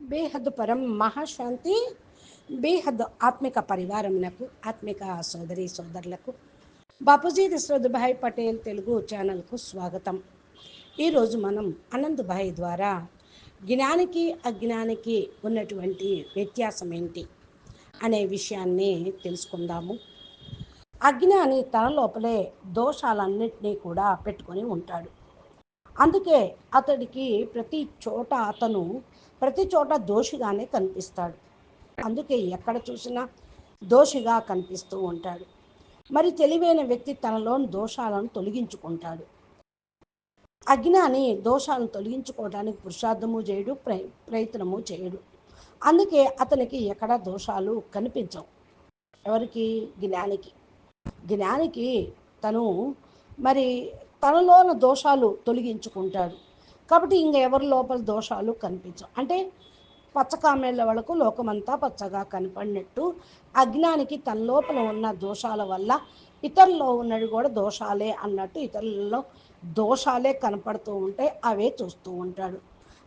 బేహద్ పరం మహాశాంతి బేహద్ ఆత్మిక పరివారమునకు ఆత్మిక సోదరి సోదరులకు. బాపూజీ దశరథభాయ్ పటేల్ తెలుగు ఛానల్కు స్వాగతం. ఈరోజు మనం అనంతభాయ్ ద్వారా జ్ఞానికి అజ్ఞానికి ఉన్నటువంటి వ్యత్యాసం ఏంటి అనే విషయాన్ని తెలుసుకుందాము. అజ్ఞాని తన లోపలే దోషాలన్నింటినీ కూడా పెట్టుకొని ఉంటాడు. అందుకే అతడికి ప్రతి చోట అతను ప్రతి చోట దోషిగానే కనిపిస్తాడు. అందుకే ఎక్కడ చూసినా దోషిగా కనిపిస్తూ ఉంటాడు. మరి తెలివైన వ్యక్తి తనలోని దోషాలను తొలగించుకుంటాడు. అజ్ఞాని దోషాలను తొలగించుకోవడానికి పురుషార్థము చేయడు ప్రయ ప్రయత్నము చేయడు. అందుకే అతనికి ఎక్కడ దోషాలు కనిపించవు. ఎవరికి? జ్ఞానికి. జ్ఞానికి తను మరి తనలోన దోషాలు తొలగించుకుంటాడు. కాబట్టి ఇంక ఎవరి లోపల దోషాలు కనిపించవు. అంటే పచ్చకామేళ్ళ వాళ్ళకు లోకమంతా పచ్చగా కనపడినట్టు అజ్ఞానికి తన లోపల ఉన్న దోషాల వల్ల ఇతరుల్లో ఉన్నది కూడా దోషాలే అన్నట్టు ఇతరులలో దోషాలే కనపడుతూ ఉంటే అవే చూస్తూ ఉంటాడు.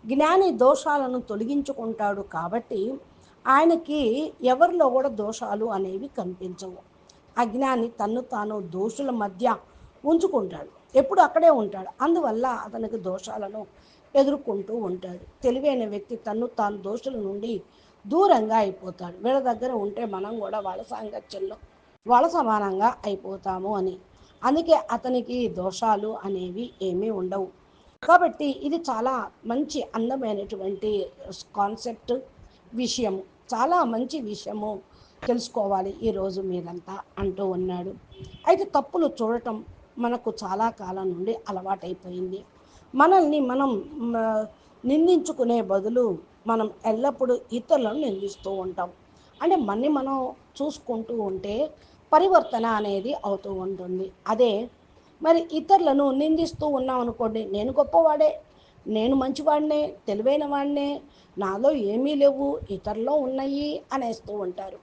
జ్ఞాని దోషాలను తొలగించుకుంటాడు కాబట్టి ఆయనకి ఎవరిలో కూడా దోషాలు అనేవి కనిపించవు. అజ్ఞాని తన్ను తాను దోషుల మధ్య ఉంచుకుంటాడు. ఎప్పుడు అక్కడే ఉంటాడు. అందువల్ల అతనికి దోషాలను ఎదుర్కొంటూ ఉంటాడు. తెలివైన వ్యక్తి తను తాను దోషుల నుండి దూరంగా అయిపోతాడు. వీళ్ళ దగ్గర ఉంటే మనం కూడా వాళ్ళ సాంగత్యంలో వాళ్ళ సమానంగా అయిపోతాము అని. అందుకే అతనికి దోషాలు అనేవి ఏమీ ఉండవు. కాబట్టి ఇది చాలా మంచి అందమైనటువంటి కాన్సెప్ట్ విషయము. చాలా మంచి విషయము తెలుసుకోవాలి ఈరోజు మీరంతా అంటూ ఉన్నాడు. అయితే తప్పులు చూడటం మనకు చాలా కాలం నుండి అలవాటైపోయింది. మనల్ని మనం నిందించుకునే బదులు మనం ఎల్లప్పుడూ ఇతరులను నిందిస్తూ ఉంటాం. అంటే మన్ని మనం చూసుకుంటూ ఉంటే పరివర్తన అనేది అవుతూ ఉంటుంది. అదే మరి ఇతరులను నిందిస్తూ ఉన్నాం అనుకోండి నేను గొప్పవాడే నేను మంచివాడినే తెలివైన వాడినే నాలో ఏమీ లేవు ఇతరులో ఉన్నాయి అనేస్తూ ఉంటారు.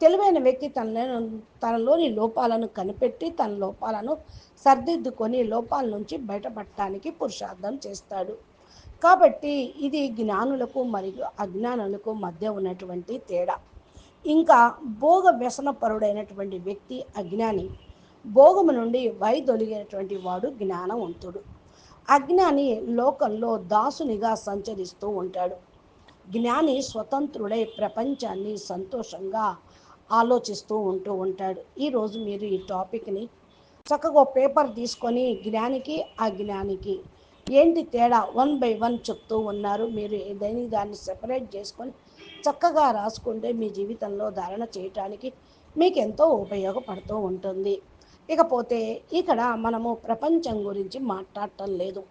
తెలివైన వ్యక్తి తన తనలోని లోపాలను కనిపెట్టి తన లోపాలను సర్దిద్దుకొని లోపాల నుంచి బయటపడటానికి పురుషార్థం చేస్తాడు. కాబట్టి ఇది జ్ఞానులకు మరియు అజ్ఞానులకు మధ్య ఉన్నటువంటి తేడా. ఇంకా భోగ వ్యసనపరుడైనటువంటి వ్యక్తి అజ్ఞాని. భోగము నుండి వైదొలిగినటువంటి వాడు జ్ఞానవంతుడు. అజ్ఞాని లోకంలో దాసునిగా సంచరిస్తూ ఉంటాడు. జ్ఞాని స్వతంత్రుడై ప్రపంచాన్ని సంతోషంగా ఆలోచిస్తూ ఉంటూ ఉంటాడు. ఈరోజు మీరు ఈ టాపిక్ని చక్కగా పేపర్ తీసుకొని జ్ఞానికి అజ్ఞానికి ఏంటి తేడా? వన్ బై వన్ చెప్తూ ఉన్నారు. మీరు ఏదైనా దాన్ని సెపరేట్ చేసుకొని చక్కగా రాసుకుంటే మీ జీవితంలో ధారణ చేయటానికి మీకు ఎంతో ఉపయోగపడుతూ ఉంటుంది. ఇకపోతే ఇక్కడ మనము ప్రపంచం గురించి మాట్లాడటం లేదు.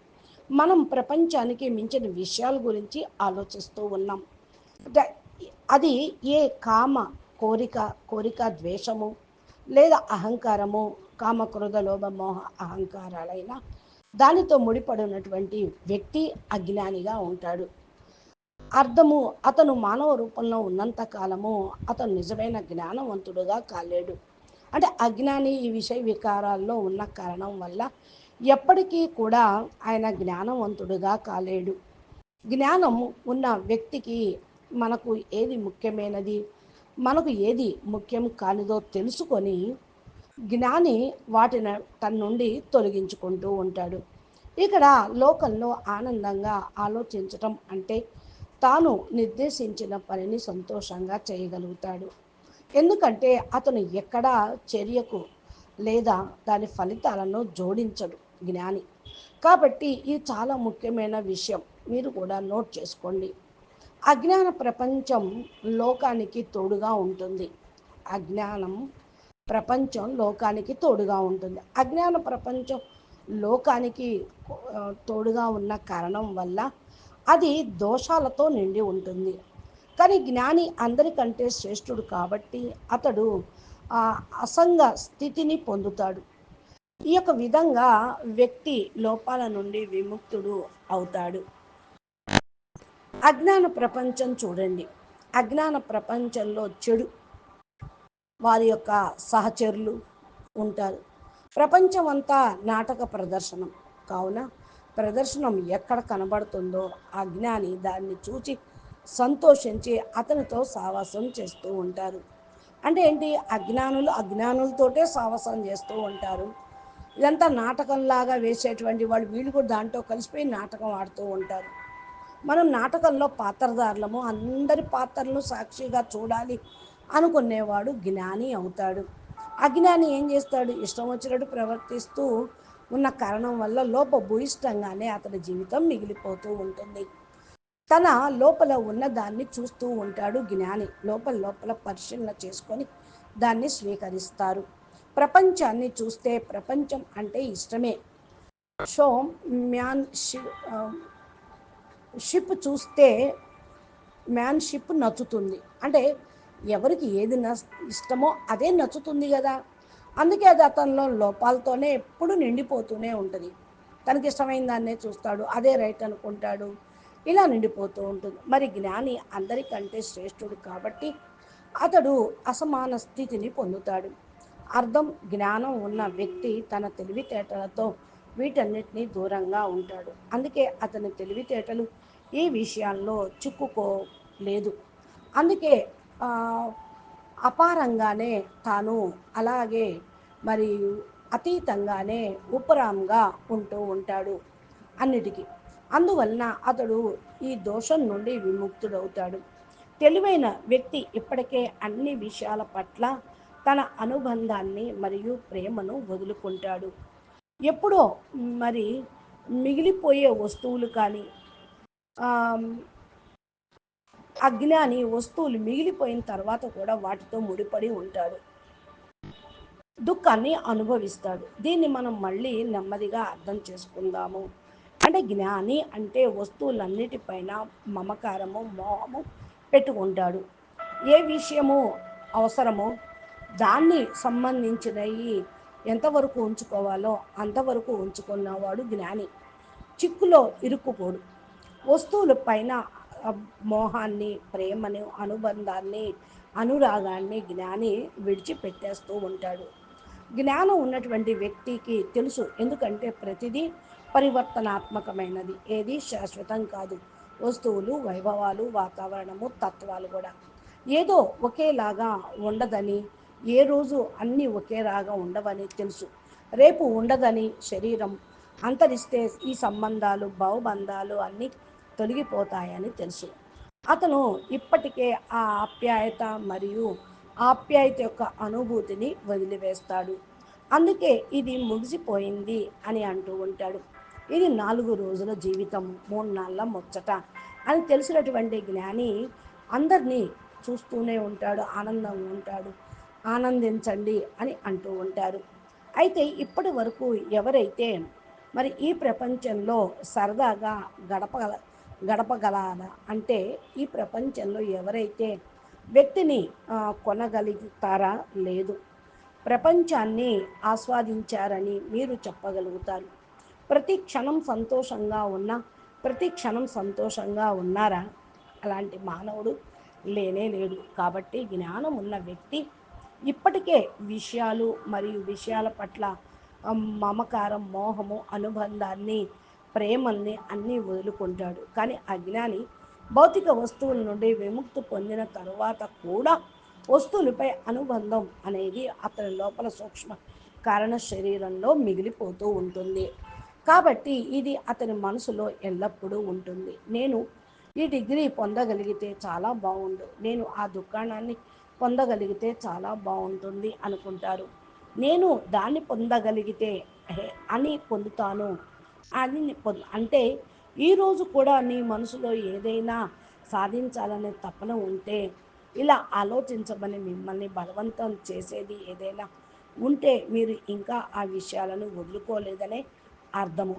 మనం ప్రపంచానికి మించిన విషయాల గురించి ఆలోచిస్తూ ఉన్నాం. అది ఏ కామ కోరిక కోరిక ద్వేషము లేదా అహంకారము కామక్రోధ లోభ మోహ అహంకారాలైన దానితో ముడిపడినటువంటి వ్యక్తి అజ్ఞానిగా ఉంటాడు. అర్థము అతను మానవ రూపంలో ఉన్నంత కాలము అతను నిజమైన జ్ఞానవంతుడుగా కాలేడు. అంటే అజ్ఞాని ఈ విషయ వికారాల్లో ఉన్న కారణం వల్ల ఎప్పటికీ కూడా ఆయన జ్ఞానవంతుడుగా కాలేడు. జ్ఞానం ఉన్న వ్యక్తికి మనకు ఏది ముఖ్యమైనది? మనకు ఏది ముఖ్యం కానిదో తెలుసుకొని జ్ఞాని వాటిని తన నుండి తొలగించుకుంటూ ఉంటాడు. ఇక్కడ లోకల్లో ఆనందంగా ఆలోచించటం అంటే తాను నిర్దేశించిన పనిని సంతోషంగా చేయగలుగుతాడు. ఎందుకంటే అతను ఎక్కడా చర్యకు లేదా దాని ఫలితాలను జోడించడు జ్ఞాని. కాబట్టి ఇది చాలా ముఖ్యమైన విషయం. మీరు కూడా నోట్ చేసుకోండి. అజ్ఞాన ప్రపంచం లోకానికి తోడుగా ఉంటుంది. అజ్ఞానం ప్రపంచం లోకానికి తోడుగా ఉంటుంది. అజ్ఞాన ప్రపంచం లోకానికి తోడుగా ఉన్న కారణం వల్ల అది దోషాలతో నిండి ఉంటుంది. కానీ జ్ఞాని అందరికంటే శ్రేష్ఠుడు కాబట్టి అతడు అసంగ స్థితిని పొందుతాడు. ఈ యొక్క విధంగా వ్యక్తి లోపాల నుండి విముక్తుడు అవుతాడు. అజ్ఞాన ప్రపంచం చూడండి. అజ్ఞాన ప్రపంచంలో చెడు వారి యొక్క సహచరులు ఉంటారు. ప్రపంచం అంతా నాటక ప్రదర్శనం. కావున ప్రదర్శనం ఎక్కడ కనబడుతుందో అజ్ఞాని దాన్ని చూచి సంతోషించి అతనితో సావాసం చేస్తూ ఉంటారు. అంటే ఏంటి? అజ్ఞానులు అజ్ఞానులతోటే సావాసం చేస్తూ ఉంటారు. ఇదంతా నాటకంలాగా వేసేటువంటి వాళ్ళు వీళ్ళు కూడా దాంట్లో కలిసిపోయి నాటకం ఆడుతూ ఉంటారు. మనం నాటకంలో పాత్రధారులము అందరి పాత్రలను సాక్షిగా చూడాలి అనుకునేవాడు జ్ఞాని అవుతాడు. అజ్ఞాని ఏం చేస్తాడు? ఇష్టం వచ్చినట్టు ప్రవర్తిస్తూ ఉన్న కారణం వల్ల లోపభూయిష్టంగానే అతని జీవితం మిగిలిపోతూ ఉంటుంది. తన లోపల ఉన్న దాన్ని చూస్తూ ఉంటాడు జ్ఞాని. లోపల లోపల పరిశీలన చేసుకొని దాన్ని స్వీకరిస్తారు. ప్రపంచాన్ని చూస్తే ప్రపంచం అంటే ఇష్టమే. సో మ్యాన్ షిప్ చూస్తే మ్యాన్ షిప్ నచ్చుతుంది. అంటే ఎవరికి ఏది ఇష్టమో అదే నచ్చుతుంది కదా. అందుకే అది అతనిలో లోపాలతోనే ఎప్పుడు నిండిపోతూనే ఉంటుంది. తనకి ఇష్టమైన దాన్నే చూస్తాడు అదే రైట్ అనుకుంటాడు. ఇలా నిండిపోతూ ఉంటుంది. మరి జ్ఞాని అందరికంటే శ్రేష్ఠుడు కాబట్టి అతడు అసమాన స్థితిని పొందుతాడు. అర్థం జ్ఞానం ఉన్న వ్యక్తి తన తెలివితేటలతో వీటన్నిటినీ దూరంగా ఉంటాడు. అందుకే అతని తెలివితేటలు ఈ విషయాల్లో చిక్కుకోలేదు. అందుకే అపారంగానే తాను అలాగే మరియు అతీతంగానే ఉపరాంగా ఉంటూ ఉంటాడు అన్నిటికీ. అందువలన అతడు ఈ దోషం నుండి విముక్తుడవుతాడు. తెలివైన వ్యక్తి ఇప్పటికే అన్ని విషయాల పట్ల తన అనుబంధాన్ని మరియు ప్రేమను వదులుకుంటాడు. ఎప్పుడో మరి మిగిలిపోయే వస్తువులు కానీ అజ్ఞాని వస్తువులు మిగిలిపోయిన తర్వాత కూడా వాటితో ముడిపడి ఉంటాడు. దుఃఖాన్ని అనుభవిస్తాడు. దీన్ని మనం మళ్ళీ నెమ్మదిగా అర్థం చేసుకుందాము. అంటే జ్ఞాని అంటే వస్తువులన్నిటిపైన మమకారము మోహము పెట్టుకుంటాడు. ఏ విషయము అవసరమో దాన్ని సంబంధించినవి ఎంతవరకు ఉంచుకోవాలో అంతవరకు ఉంచుకున్నవాడు జ్ఞాని. చిక్కులో ఇరుక్కుపోడు. వస్తువుల పైన మోహాన్ని ప్రేమని అనుబంధాన్ని అనురాగాన్ని జ్ఞాని విడిచిపెట్టేస్తూ ఉంటాడు. జ్ఞానం ఉన్నటువంటి వ్యక్తికి తెలుసు ఎందుకంటే ప్రతిదీ పరివర్తనాత్మకమైనది. ఏది శాశ్వతం కాదు. వస్తువులు వైభవాలు వాతావరణము తత్వాలు కూడా. ఏదో ఒకేలాగా ఉండదని ఏ రోజు అన్నీ ఒకేలాగా ఉండవని తెలుసు. రేపు ఉండదని శరీరం అంతరిస్తే ఈ సంబంధాలు భావబంధాలు అన్నీ తొలగిపోతాయని తెలుసు. అతను ఇప్పటికే ఆ ఆప్యాయత మరియు ఆప్యాయత యొక్క అనుభూతిని వదిలివేస్తాడు. అందుకే ఇది ముగిసిపోయింది అని అంటూ ఉంటాడు. ఇది నాలుగు రోజుల జీవితం మూడు నాళ్ళ ముచ్చట అని తెలిసినటువంటి జ్ఞాని అందరినీ చూస్తూనే ఉంటాడు ఆనందంగా ఉంటాడు. ఆనందించండి అని అంటూ ఉంటారు. అయితే ఇప్పటి వరకు ఎవరైతే మరి ఈ ప్రపంచంలో సరదాగా గడపగల గడపగలాల అంటే ఈ ప్రపంచంలో ఎవరైతే వ్యక్తిని కొనగలుగుతారా లేదు. ప్రపంచాన్ని ఆస్వాదించారని మీరు చెప్పగలుగుతారు. ప్రతి క్షణం సంతోషంగా ఉన్న ప్రతి క్షణం సంతోషంగా ఉన్నారా? అలాంటి మానవుడు లేనే లేడు. కాబట్టి జ్ఞానం ఉన్న వ్యక్తి ఇప్పటికే విషయాలు మరియు విషయాల పట్ల మమకారం మోహము అనుబంధాన్ని ప్రేమల్ని అన్నీ వదులుకుంటాడు. కానీ అజ్ఞాని భౌతిక వస్తువుల నుండి విముక్తి పొందిన తరువాత కూడా వస్తువులపై అనుబంధం అనేది అతని లోపల సూక్ష్మ కారణ శరీరంలో మిగిలిపోతూ ఉంటుంది. కాబట్టి ఇది అతని మనసులో ఎల్లప్పుడూ ఉంటుంది. నేను ఈ డిగ్రీ పొందగలిగితే చాలా బాగుండు. నేను ఆ దుకాణాన్ని పొందగలిగితే చాలా బాగుంటుంది అనుకుంటారు. నేను దాన్ని పొందగలిగితే అని పొందుతాను. అని అంటే ఈరోజు కూడా నీ మనసులో ఏదైనా సాధించాలనే తపన ఉంటే ఇలా ఆలోచించమని మిమ్మల్ని బలవంతం చేసేది ఏదైనా ఉంటే మీరు ఇంకా ఆ విషయాలను వదులుకోలేదనే అర్థము.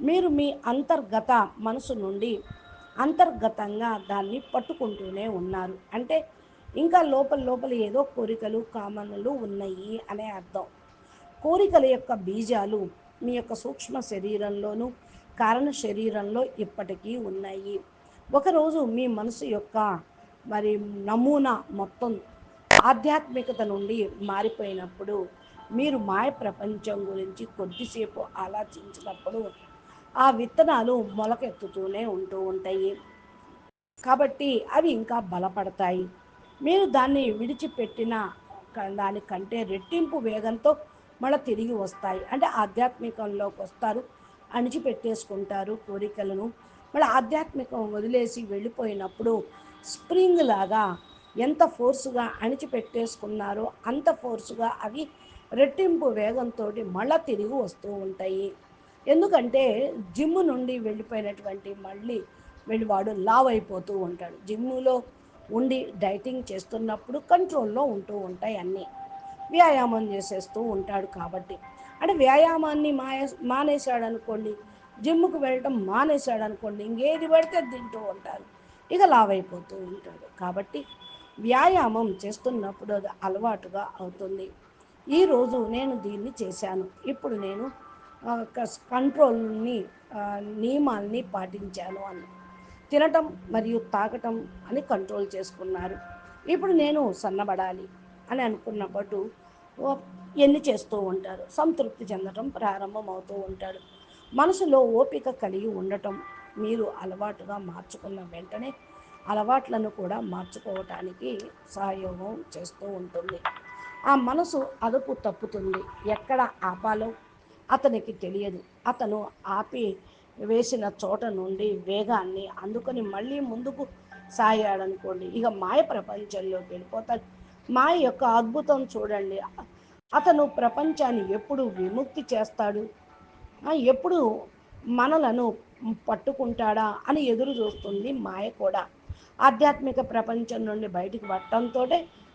మీరు మీ అంతర్గత మనసు నుండి అంతర్గతంగా దాన్ని పట్టుకుంటూనే ఉన్నారు. అంటే ఇంకా లోపల లోపల ఏదో కోరికలు కామనలు ఉన్నాయి అనే అర్థం. కోరికల యొక్క బీజాలు మీ యొక్క సూక్ష్మ శరీరంలోనూ కారణ శరీరంలో ఇప్పటికీ ఉన్నాయి. ఒకరోజు మీ మనసు యొక్క మరి నమూనా మొత్తం ఆధ్యాత్మికత నుండి మారిపోయినప్పుడు మీరు మాయ ప్రపంచం గురించి కొద్దిసేపు ఆలోచించినప్పుడు ఆ విత్తనాలు మొలకెత్తుతూనే ఉంటూ ఉంటాయి. కాబట్టి అవి ఇంకా బలపడతాయి. మీరు దాన్ని విడిచిపెట్టిన దానికంటే రెట్టింపు వేగంతో మళ్ళీ తిరిగి వస్తాయి. అంటే ఆధ్యాత్మికంలోకి వస్తారు. అణిచిపెట్టేసుకుంటారు కోరికలను. మళ్ళీ ఆధ్యాత్మికం వదిలేసి వెళ్ళిపోయినప్పుడు స్ప్రింగ్ లాగా ఎంత ఫోర్సుగా అణిచిపెట్టేసుకున్నారో అంత ఫోర్సుగా అవి రెట్టింపు వేగంతో మళ్ళీ తిరిగి వస్తూ ఉంటాయి. ఎందుకంటే జిమ్ నుండి వెళ్ళిపోయినటువంటి మళ్ళీ వెళ్ళి వాడు లావ్ అయిపోతూ ఉంటాడు. జిమ్ములో ఉండి డైటింగ్ చేస్తున్నప్పుడు కంట్రోల్లో ఉంటూ ఉంటాయి అన్నీ. వ్యాయామం చేసేస్తూ ఉంటాడు కాబట్టి. అంటే వ్యాయామాన్ని మానే మానేశాడు అనుకోండి జిమ్ముకు వెళ్ళటం మానేశాడు అనుకోండి ఇంకేది పడితే తింటూ ఉంటారు. ఇక లావైపోతూ ఉంటాడు. కాబట్టి వ్యాయామం చేస్తున్నప్పుడు అది అలవాటుగా అవుతుంది. ఈరోజు నేను దీన్ని చేశాను. ఇప్పుడు నేను కంట్రోల్ని నియమాల్ని పాటించాను అని తినటం మరియు తాగటం అని కంట్రోల్ చేసుకున్నారు. ఇప్పుడు నేను సన్నబడాలి అని అనుకున్నప్పుడు ఎన్ని చేస్తూ ఉంటారు? సంతృప్తి చెందటం ప్రారంభం అవుతూ ఉంటాడు. మనసులో ఓపిక కలిగి ఉండటం మీరు అలవాటుగా మార్చుకున్న వెంటనే అలవాట్లను కూడా మార్చుకోవటానికి సహయోగం చేస్తూ ఉంటుంది. ఆ మనసు అదుపు తప్పుతుంది. ఎక్కడ ఆపాలో అతనికి తెలియదు. అతను ఆపి వేసిన చోట నుండి వేగాన్ని అందుకొని మళ్ళీ ముందుకు సాగాడనుకోండి. ఇక మాయ ప్రపంచంలోకి వెళ్ళిపోతాడు. మాయ యొక్క అద్భుతం చూడండి. అతను ప్రపంచాన్ని ఎప్పుడు విముక్తి చేస్తాడు? ఎప్పుడు మనలను పట్టుకుంటాడా అని ఎదురు చూస్తుంది మాయ కూడా. ఆధ్యాత్మిక ప్రపంచం నుండి బయటికి పట్టడంతో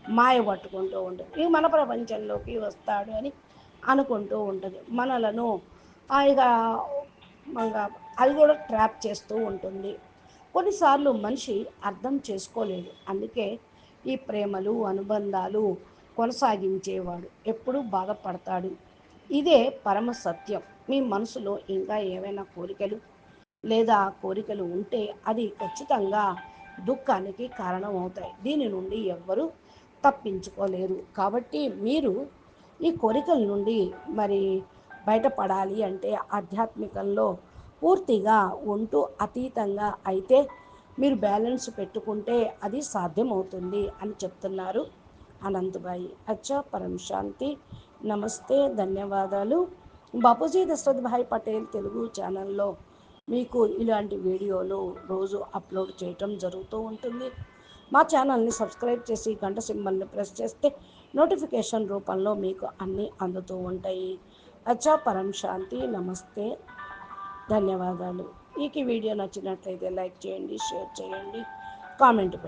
మాయ పట్టుకుంటూ ఉంటుంది. ఇక మన ప్రపంచంలోకి వస్తాడు అని అనుకుంటూ ఉంటుంది. మనలను ఇక అది కూడా ట్రాప్ చేస్తూ ఉంటుంది. కొన్నిసార్లు మనిషి అర్థం చేసుకోలేడు. అందుకే ఈ ప్రేమలు అనుబంధాలు కొనసాగించేవాడు ఎప్పుడూ బాధపడతాడు. ఇదే పరమ సత్యం. మీ మనసులో ఇంకా ఏవైనా కోరికలు లేదా కోరికలు ఉంటే అది ఖచ్చితంగా దుఃఖానికి కారణం అవుతాయి. దీని నుండి ఎవ్వరూ తప్పించుకోలేరు. కాబట్టి మీరు ఈ కోరికల నుండి మరి బయటపడాలి అంటే ఆధ్యాత్మికంలో పూర్తిగా ఉంటూ అతీతంగా అయితే మీరు బ్యాలెన్స్ పెట్టుకుంటే అది సాధ్యమవుతుంది అని చెప్తున్నారు అనంతబాయి. అచ్చా పరం శాంతి. నమస్తే ధన్యవాదాలు. బాపూజీ దశరథ్ భాయ్ పటేల్ తెలుగు ఛానల్లో మీకు ఇలాంటి వీడియోలు రోజు అప్లోడ్ చేయటం జరుగుతూ ఉంటుంది. మా ఛానల్ని సబ్స్క్రైబ్ చేసి గంట సింబల్ని ప్రెస్ చేస్తే నోటిఫికేషన్ రూపంలో మీకు అన్నీ అందుతూ ఉంటాయి. అచ్చా పరం శాంతి నమస్తే. ధన్యవాదాలు. ఈ వీడియో నచ్చినట్లయితే లైక్ చేయండి షేర్ చేయండి కామెంట్